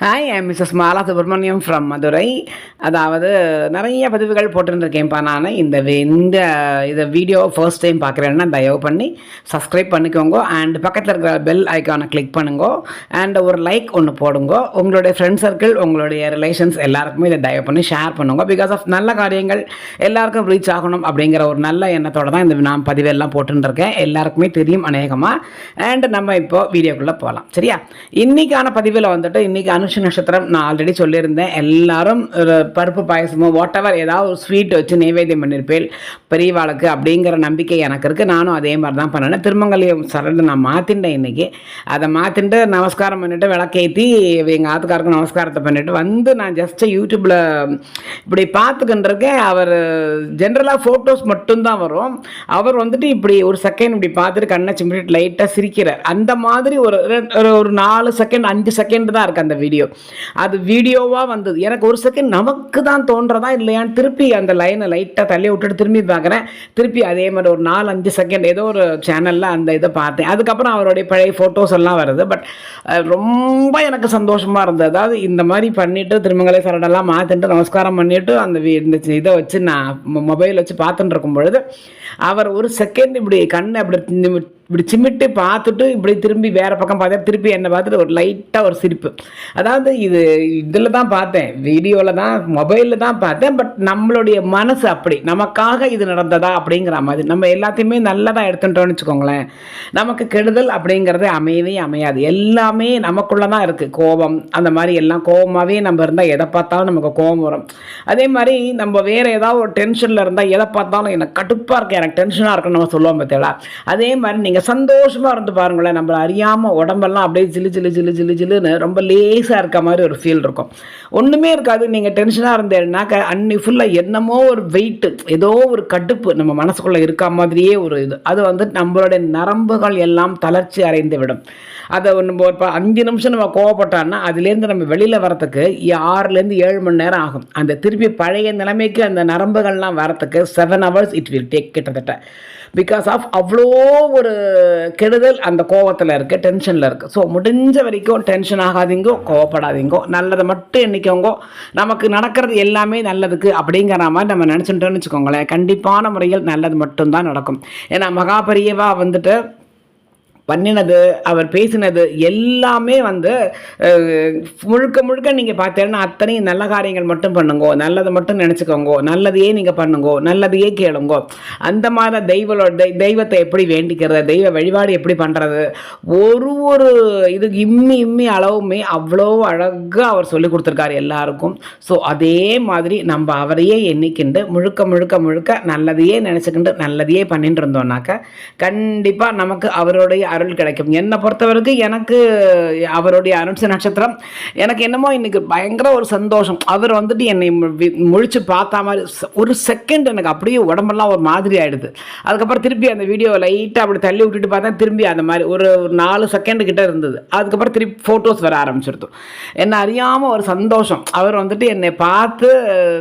Hi I Mrs Mala Subramaniam from Madurai அதாவது நிறைய பதிவுகள் போட்டுருந்துருக்கேன்ப்பா நான். இந்த வி- இந்த இதை வீடியோ ஃபர்ஸ்ட் டைம் பார்க்குறேன்னா தயவு பண்ணி சப்ஸ்கிரைப் பண்ணிக்கோங்க. அண்ட் பக்கத்தில் இருக்கிற பெல் ஐக்கானை கிளிக் பண்ணுங்க. அண்ட் ஒரு லைக் ஒன்று போடுங்க. உங்களுடைய ஃப்ரெண்ட் சர்க்கிள் உங்களுடைய ரிலேஷன்ஸ் எல்லாருக்குமே இதை தயவு பண்ணி ஷேர் பண்ணுங்க. பிகாஸ் ஆஃப் நல்ல காரியங்கள் எல்லாருக்கும் ரீச் ஆகணும் அப்படிங்கிற ஒரு நல்ல எண்ணத்தோட தான் இந்த நான் பதிவெல்லாம் போட்டுருக்கேன் எல்லாருக்குமே தெரியும் அநேகமாக அண்ட் நம்ம இப்போ வீடியோக்குள்ளே போகலாம் சரியா? இன்றைக்கான பதிவில் வந்துட்டு இன்னைக்கு அனுஷ நட்சத்திரம் நான் ஆல்ரெடி சொல்லியிருந்தேன். எல்லாரும் ஒரு பருப்பு பாயசமோ வாட் எவர் ஏதாவது ஒரு ஸ்வீட் வச்சு நைவேத்தியம் பண்ணியிருப்பேன் பெரியவாளுக்கு அப்படிங்கிற நம்பிக்கை எனக்கு இருக்குது நானும் அதே மாதிரி தான் பண்ணினேன் திருமங்கலியம் சரண்டு நான் மாற்றிட்டேன் இன்றைக்கி அதை மாற்றிட்டு நமஸ்காரம் பண்ணிவிட்டு விளக்கேற்றி எங்கள் ஆத்துக்காருக்கு நமஸ்காரத்தை பண்ணிவிட்டு வந்து நான் ஜஸ்ட்டு யூடியூப்பில் இப்படி பார்த்துக்கிட்டு இருக்கேன் அவர் ஜென்ரலாக ஃபோட்டோஸ் மட்டும்தான் வரும். அவர் வந்துட்டு இப்படி ஒரு செகண்ட் இப்படி பார்த்துட்டு கண்ணை சிம்பிட்டு லைட்டாக சிரிக்கிறார். அந்த மாதிரி ஒரு ஒரு ஒரு நாலு செகண்ட் அஞ்சு செகண்ட் தான் இருக்குது அந்த வீடியோ அது வீடியோவாக வந்தது. எனக்கு ஒரு செகண்ட் நமக்கு தான் தோன்றதா இல்லையான்னு திருப்பி அந்த லைனை லைட்டாக தள்ளி விட்டுட்டு திரும்பி பார்க்குறேன். திருப்பி அதே மாதிரி ஒரு நாலு அஞ்சு செகண்ட் ஏதோ ஒரு சேனலில் அந்த இதை பார்த்தேன். அதுக்கப்புறம் அவருடைய பழைய ஃபோட்டோஸ் எல்லாம் வருது. பட் ரொம்ப எனக்கு சந்தோஷமாக இருந்தது. அதாவது இந்த மாதிரி பண்ணிவிட்டு திருமங்கலை சரடெல்லாம் மாற்றிட்டு நமஸ்காரம் பண்ணிவிட்டு அந்த வி- இந்த இதை வச்சு நான் மொபைல் வச்சு பார்த்துட்டு இருக்கும் பொழுது அவர் ஒரு செகண்ட் இப்படி கண்ணை அப்படி இப்படி சிமிட்டு பார்த்துட்டு இப்படி திரும்பி வேற பக்கம் பார்த்தா திருப்பி என்னை பார்த்துட்டு ஒரு லைட்டாக ஒரு சிரிப்பு. அதாவது இது இதில் தான் பார்த்தேன். வீடியோவில் தான் மொபைலில் தான் பார்த்தேன். பட் நம்மளுடைய மனசு அப்படி. நமக்காக இது நடந்ததா அப்படிங்கிற மாதிரி. நம்ம எல்லாத்தையுமே நல்லதாக எடுத்துட்டோம்னு வச்சுக்கோங்களேன். நமக்கு கெடுதல் அப்படிங்கிறது அமையவே அமையாது. எல்லாமே நமக்குள்ளே தான் இருக்குது கோபம் அந்த மாதிரி எல்லாம் கோபமாகவே நம்ம இருந்தால் எதை பார்த்தாலும் நமக்கு கோபம் வரும். அதே மாதிரி நம்ம வேறு ஏதாவது ஒரு டென்ஷனில் இருந்தால் எதை பார்த்தாலும் எனக்கு கடுப்பாக இருக்கு எனக்கு டென்ஷனாக இருக்குன்னு நம்ம சொல்லுவோம் பார்த்தீங்களா அதே மாதிரி நீங்கள் சந்தோஷமாக இருந்து பாருங்களேன் நம்மளை அறியாமல் உடம்பெல்லாம் அப்படியே ஜிலு ஜிலு ஜிலு ஜிலு ஜிலுன்னு ரொம்ப லேசாக இருக்க மாதிரி ஒரு ஃபீல் இருக்கும். ஒன்றுமே இருக்காது நீங்கள் டென்ஷனாக இருந்தேன்னாக்க அன்னி ஃபுல்லாக என்னமோ ஒரு வெயிட்டு ஏதோ ஒரு கடுப்பு நம்ம மனசுக்குள்ளே இருக்க மாதிரியே ஒரு இது. அது வந்து நம்மளுடைய நரம்புகள் எல்லாம் தளர்ச்சி அடைந்து விடும் அதை நம்ம இப்போ அஞ்சு நிமிஷம் நம்ம கோவப்பட்டோம்னா அதுலேருந்து நம்ம வெளியில் வரத்துக்கு ஆறுலேருந்து ஏழு மணி நேரம் ஆகும். அந்த திருப்பி பழைய நிலைமைக்கு அந்த நரம்புகள்லாம் வரத்துக்கு seven hours it will take கிட்டத்தட்ட. பிகாஸ் ஆஃப் அவ்வளோ ஒரு கெடுதல் அந்த கோவத்தில் இருக்குது டென்ஷனில் இருக்குது ஸோ முடிஞ்ச வரைக்கும் டென்ஷன் ஆகாதீங்கோ கோவப்படாதீங்கோ நல்லதை மட்டும் எண்ணிக்கோங்கோ நமக்கு நடக்கிறது எல்லாமே நல்லதுக்கு அப்படிங்கிற மாதிரி நம்ம நினச்சிட்டோம்னு வச்சுக்கோங்களேன். கண்டிப்பான முறையில் நல்லது மட்டும்தான் நடக்கும். ஏன்னா மகாபரியவா வந்துட்டு பண்ணினது அவர் பேசினது எல்லாமே வந்து முழுக்க முழுக்க நீங்கள் பார்த்தீங்கன்னா அத்தனையும் நல்ல காரியங்கள் மட்டும் பண்ணுங்கோ நல்லதை மட்டும் நினச்சிக்கோங்கோ நல்லதையே நீங்கள் பண்ணுங்கோ நல்லதையே கேளுங்கோ. அந்த மாதிரி தெய்வலோட தெய்- தெய்வத்தை எப்படி வேண்டிக்கிறது தெய்வ வழிபாடு எப்படி பண்ணுறது ஒரு ஒரு இது இம்மி இம்மி அளவுமே அவ்வளோ அழகாக அவர் சொல்லி கொடுத்துருக்காரு எல்லாருக்கும். ஸோ அதே மாதிரி நம்ம அவரையே எண்ணிக்கிண்டு முழுக்க முழுக்க முழுக்க நல்லதையே நினச்சிக்கிண்டு நல்லதையே பண்ணிட்டு இருந்தோம்னாக்க கண்டிப்பாக நமக்கு அவருடைய அருள் கிடைக்கும். என்னை பொறுத்தவரைக்கும் எனக்கு அவருடைய அனுச நட்சத்திரம் எனக்கு என்னமோ இன்னைக்கு பயங்கர ஒரு சந்தோஷம். அவர் வந்துட்டு என்னை மு- முழிச்சு பார்த்தா மாதிரி ஒரு செகண்ட் எனக்கு அப்படியே உடம்பெல்லாம் ஒரு மாதிரி ஆயிடுது. அதுக்கப்புறம் திருப்பி அந்த வீடியோ லைட்டாக அப்படி தள்ளி விட்டுட்டு பார்த்தா திரும்பி அந்த மாதிரி ஒரு நாலு செகண்ட் கிட்ட இருந்தது. அதுக்கப்புறம் திருப்பி ஃபோட்டோஸ் வர ஆரம்பிச்சிருந்தோம் என்னை அறியாமல் ஒரு சந்தோஷம். அவர் வந்துட்டு என்னை பார்த்து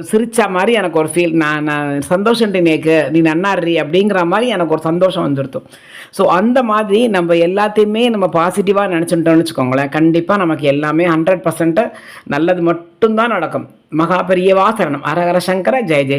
சிரித்த மாதிரி எனக்கு ஒரு ஃபீல் நான் நான் சந்தோஷம் நேக்கு நீ நன்னாடுறி அப்படிங்கிற மாதிரி எனக்கு ஒரு சந்தோஷம் வந்துருத்தோம் ஸோ அந்த மாதிரி நம்ம எல்லாத்தையுமே நம்ம பாசிட்டிவாக நினச்சிட்டோம்னு வச்சுக்கோங்களேன். கண்டிப்பாக நமக்கு எல்லாமே ஹண்ட்ரட் பர்சன்ட்டு நல்லது மட்டும்தான் நடக்கும். மகா பெரியவா சரணம். அரகர சங்கர ஜெய ஜெய